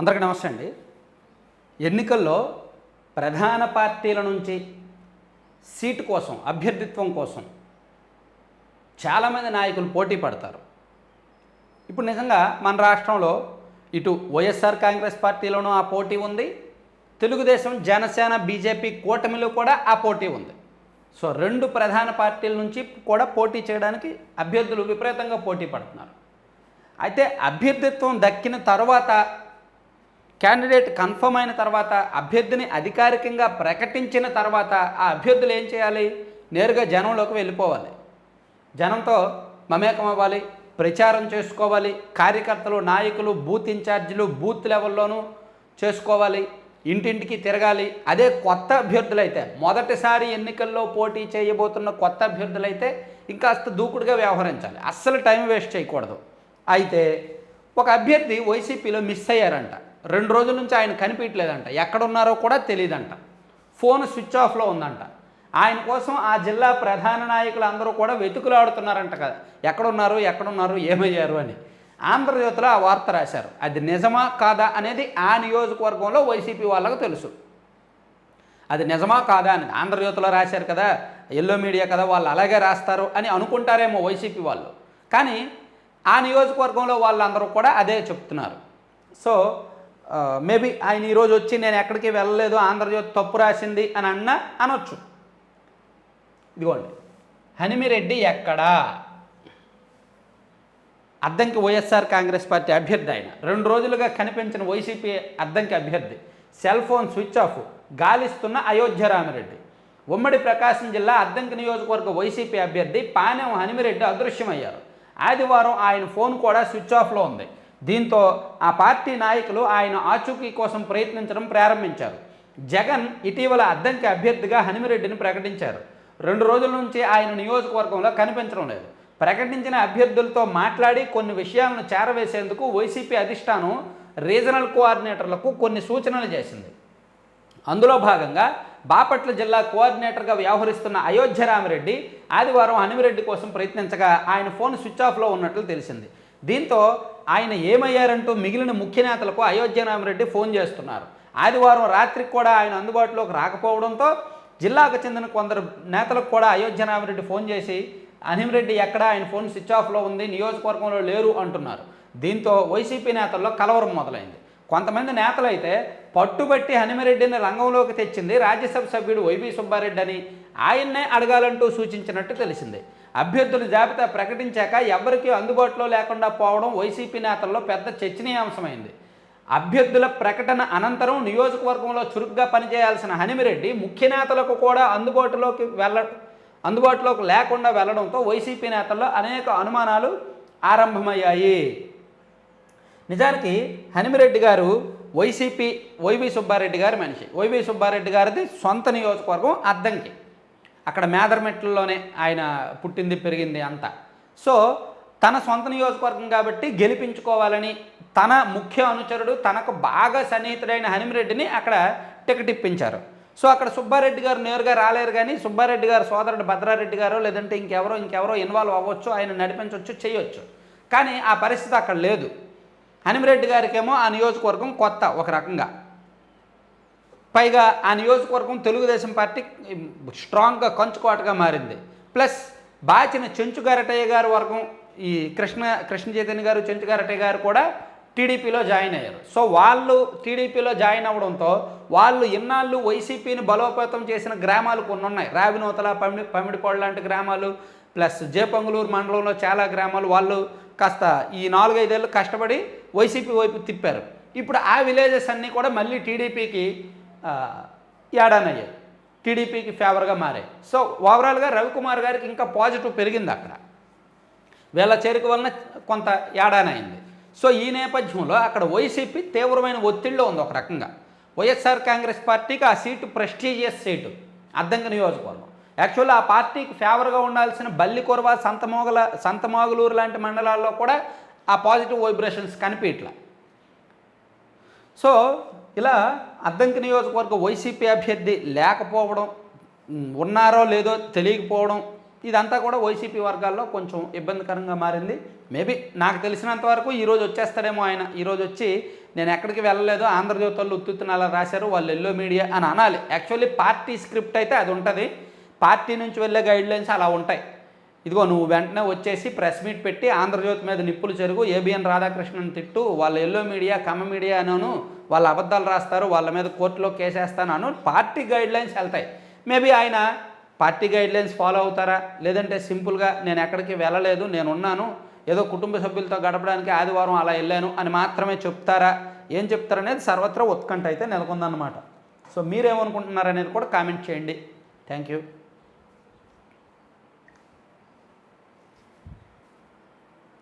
అందరికీ నమస్తే అండి. ఎన్నికల్లో ప్రధాన పార్టీల నుంచి సీటు కోసం అభ్యర్థిత్వం కోసం చాలామంది నాయకులు పోటీ పడతారు. ఇప్పుడు నిజంగా మన రాష్ట్రంలో ఇటు వైఎస్ఆర్ కాంగ్రెస్ పార్టీలోనూ ఆ పోటీ ఉంది. తెలుగుదేశం జనసేన బీజేపీ కూటమిలో కూడా ఆ పోటీ ఉంది. సో రెండు ప్రధాన పార్టీల నుంచి కూడా పోటీ చేయడానికి అభ్యర్థులు విపరీతంగా పోటీ పడుతున్నారు. అయితే అభ్యర్థిత్వం దక్కిన తర్వాత క్యాండిడేట్ కన్ఫర్మ్ అయిన తర్వాత అభ్యర్థిని అధికారికంగా ప్రకటించిన తర్వాత ఆ అభ్యర్థులు ఏం చేయాలి? నేరుగా జనంలోకి వెళ్ళిపోవాలి. జనంతో మమేకం అవ్వాలి ప్రచారం చేసుకోవాలి కార్యకర్తలు నాయకులు బూత్ ఇన్ఛార్జీలు బూత్ లెవెల్లోనూ చేసుకోవాలి ఇంటింటికి తిరగాలి. అదే కొత్త అభ్యర్థులైతే మొదటిసారి ఎన్నికల్లో పోటీ చేయబోతున్న కొత్త అభ్యర్థులైతే ఇంకాస్త దూకుడుగా వ్యవహరించాలి. అస్సలు టైం వేస్ట్ చేయకూడదు. అయితే ఒక అభ్యర్థి వైసీపీలో మిస్ అయ్యారంట. రెండు రోజుల నుంచి ఆయన కనిపించలేదంట ఎక్కడున్నారో కూడా తెలియదంట ఫోన్ స్విచ్ ఆఫ్లో ఉందంట. ఆయన కోసం ఆ జిల్లా ప్రధాన నాయకులు అందరూ కూడా వెతుకులాడుతున్నారంట కదా. ఎక్కడున్నారు ఎక్కడున్నారు ఏమయ్యారు అని. ఆంధ్రజ్యోతిలో ఆ వార్త రాశారు. అది నిజమా కాదా అనేది ఆ నియోజకవర్గంలో వైసీపీ వాళ్ళకు తెలుసు. అది నిజమా కాదా అని ఆంధ్రజ్యోతిలో రాశారు కదా. ఎల్లో మీడియా కదా వాళ్ళు అలాగే రాస్తారు అని అనుకుంటారేమో వైసీపీ వాళ్ళు. కానీ ఆ నియోజకవర్గంలో వాళ్ళందరూ కూడా అదే చెప్తున్నారు. సో మేబీ ఆయన ఈరోజు వచ్చి నేను ఎక్కడికి వెళ్ళలేదు ఆంధ్రజ్యోతి తప్పు రాసింది అని అన్న అనొచ్చు. ఇదిగోండి హనిమిరెడ్డి ఎక్కడా? అద్దంకి వైఎస్ఆర్ కాంగ్రెస్ పార్టీ అభ్యర్థి ఆయన. రెండు రోజులుగా కనిపించిన వైసీపీ అద్దంకి అభ్యర్థి. సెల్ ఫోన్ స్విచ్ ఆఫ్ గాలిస్తున్న అయోధ్య రామిరెడ్డి. ఉమ్మడి ప్రకాశం జిల్లా అద్దంకి నియోజకవర్గ వైసీపీ అభ్యర్థి పానెం హనిమిరెడ్డి అదృశ్యమయ్యారు. ఆదివారం ఆయన ఫోన్ కూడా స్విచ్ ఆఫ్లో ఉంది. దీంతో ఆ పార్టీ నాయకులు ఆయన ఆచూకీ కోసం ప్రయత్నించడం ప్రారంభించారు. జగన్ ఇటీవల అద్దంకి అభ్యర్థిగా హనుమిరెడ్డిని ప్రకటించారు. రెండు రోజుల నుంచి ఆయన నియోజకవర్గంలో కనిపించడం లేదు. ప్రకటించిన అభ్యర్థులతో మాట్లాడి కొన్ని విషయాలను చేరవేసేందుకు వైసీపీ అధిష్టానం రీజనల్ కోఆర్డినేటర్లకు కొన్ని సూచనలు చేసింది. అందులో భాగంగా బాపట్ల జిల్లా కోఆర్డినేటర్గా వ్యవహరిస్తున్న అయోధ్య రామిరెడ్డి ఆదివారం హనుమిరెడ్డి కోసం ప్రయత్నించగా ఆయన ఫోన్ స్విచ్ ఆఫ్లో ఉన్నట్లు తెలిసింది. దీంతో ఆయన ఏమయ్యారంటూ మిగిలిన ముఖ్య నేతలకు అయోధ్యరామరెడ్డి ఫోన్ చేస్తున్నారు. ఆదివారం రాత్రికి కూడా ఆయన అందుబాటులోకి రాకపోవడంతో జిల్లాకు చెందిన కొందరు నేతలకు కూడా అయోధ్యరామరెడ్డి ఫోన్ చేసి అనిమిరెడ్డి ఎక్కడ? ఆయన ఫోన్ స్విచ్ ఆఫ్లో ఉంది నియోజకవర్గంలో లేరు అంటున్నారు. దీంతో వైసీపీ నేతల్లో కలవరం మొదలైంది. కొంతమంది నేతలు అయితే పట్టుబట్టి హనిమిరెడ్డిని రంగంలోకి తెచ్చింది రాజ్యసభ సభ్యుడు వైబీ సుబ్బారెడ్డి అని ఆయన్నే అడగాలంటూ సూచించినట్టు తెలిసింది. అభ్యర్థుల జాబితా ప్రకటించాక ఎవరికీ అందుబాటులో లేకుండా పోవడం వైసీపీ నేతల్లో పెద్ద చర్చనీయాంశమైంది. అభ్యర్థుల ప్రకటన అనంతరం నియోజకవర్గంలో చురుగ్గా పనిచేయాల్సిన హనిమిరెడ్డి ముఖ్య నేతలకు కూడా అందుబాటులోకి వెళ్ళ అందుబాటులోకి లేకుండా వెళ్ళడంతో వైసీపీ నేతల్లో అనేక అనుమానాలు ఆరంభమయ్యాయి. నిజానికి హనిమిరెడ్డి గారు వైసీపీ వైవి సుబ్బారెడ్డి గారి మనిషి. వైవి సుబ్బారెడ్డి గారిది సొంత నియోజకవర్గం అద్దంకి. అక్కడ మేదరమెట్లలోనే ఆయన పుట్టింది పెరిగింది అంతా. సో తన సొంత నియోజకవర్గం కాబట్టి గెలిపించుకోవాలని తన ముఖ్య అనుచరుడు తనకు బాగా సన్నిహితుడైన హనిమిరెడ్డిని అక్కడ టికెట్ ఇప్పించారు సో అక్కడ సుబ్బారెడ్డి గారు నేరుగా రాలేరు కానీ సుబ్బారెడ్డి గారు సోదరుడు భద్రారెడ్డి గారు లేదంటే ఇంకెవరో ఇంకెవరో ఇన్వాల్వ్ అవ్వచ్చు ఆయన నడిపించవచ్చు చేయొచ్చు. కానీ ఆ పరిస్థితి అక్కడ లేదు. హనిమిరెడ్డి గారికేమో ఆ నియోజకవర్గం కొత్త ఒక రకంగా. పైగా ఆ నియోజకవర్గం తెలుగుదేశం పార్టీ స్ట్రాంగ్గా కంచుకోటగా మారింది. ప్లస్ బాచిన చెంచుగారటయ్య గారి వర్గం ఈ కృష్ణ కృష్ణ చైతన్య గారు చెంచుగారటయ్య గారు కూడా టీడీపీలో జాయిన్ అయ్యారు. సో వాళ్ళు టీడీపీలో జాయిన్ అవ్వడంతో వాళ్ళు ఇన్నాళ్ళు వైసీపీని బలోపేతం చేసిన గ్రామాలు కొన్ని ఉన్నాయి రావినోతల పమిడి పమిడిపాడు లాంటి గ్రామాలు ప్లస్ జేపంగులూరు మండలంలో చాలా గ్రామాలు వాళ్ళు కాస్త ఈ నాలుగైదేళ్ళు కష్టపడి వైసీపీ వైపు తిప్పారు. ఇప్పుడు ఆ విలేజెస్ అన్నీ కూడా మళ్ళీ టీడీపీకి ఏడానయ్యాయి టీడీపీకి ఫేవర్గా మారాయి సో ఓవరాల్గా రవికుమార్ గారికి ఇంకా పాజిటివ్ పెరిగింది అక్కడ. వీళ్ళ చేరిక వలన కొంత ఏడానైంది సో ఈ నేపథ్యంలో అక్కడ వైసీపీ తీవ్రమైన ఒత్తిడిలో ఉంది ఒక రకంగా. వైఎస్ఆర్ కాంగ్రెస్ పార్టీకి ఆ సీటు ప్రెస్టీజియస్ సీటు అద్దంక నియోజకవర్గం. యాక్చువల్లీ ఆ పార్టీకి ఫేవర్గా ఉండాల్సిన బల్లికొరవ సంతమోగల సంతమోగలూరు లాంటి మండలాల్లో కూడా ఆ పాజిటివ్ వైబ్రేషన్స్ కనిపించట్లే. సో ఇలా అద్దంకి నియోజకవర్గ వైసీపీ అభ్యర్థి లేకపోవడం ఉన్నారో లేదో తెలియకపోవడం ఇదంతా కూడా వైసీపీ వర్గాల్లో కొంచెం ఇబ్బందికరంగా మారింది. మేబీ నాకు తెలిసినంత వరకు ఈరోజు వచ్చేస్తాడేమో ఆయన. ఈరోజు వచ్చి నేను ఎక్కడికి వెళ్ళలేదు ఆంధ్రజ్యోతి వాళ్ళు ఉత్తుత్తున అలా రాశారు వాళ్ళు ఎల్లో మీడియా అని అనాలి. యాక్చువల్లీ పార్టీ స్క్రిప్ట్ అయితే అది ఉంటుంది. పార్టీ నుంచి వెళ్ళే గైడ్లైన్స్ అలా ఉంటాయి. ఇదిగో నువ్వు వెంటనే వచ్చేసి ప్రెస్ మీట్ పెట్టి ఆంధ్రజ్యోతి మీద నిప్పులు చెరుగు ఏబిఎన్ రాధాకృష్ణన్ తిట్టు వాళ్ళ ఎల్లో మీడియా కమ్మ మీడియా అనను వాళ్ళ అబద్ధాలు రాస్తారు వాళ్ళ మీద కోర్టులో కేసేస్తాను అను పార్టీ గైడ్లైన్స్ వెళ్తాయి. మేబీ ఆయన పార్టీ గైడ్లైన్స్ ఫాలో అవుతారా? లేదంటే సింపుల్గా నేను ఎక్కడికి వెళ్ళలేదు నేను ఉన్నాను ఏదో కుటుంబ సభ్యులతో గడపడానికి ఆదివారం అలా వెళ్ళాను అని మాత్రమే చెప్తారా? ఏం చెప్తారనేది సర్వత్రా ఉత్కంఠ అయితే నెలకొందన్నమాట. సో మీరేమనుకుంటున్నారనేది కూడా కామెంట్ చేయండి. Thank you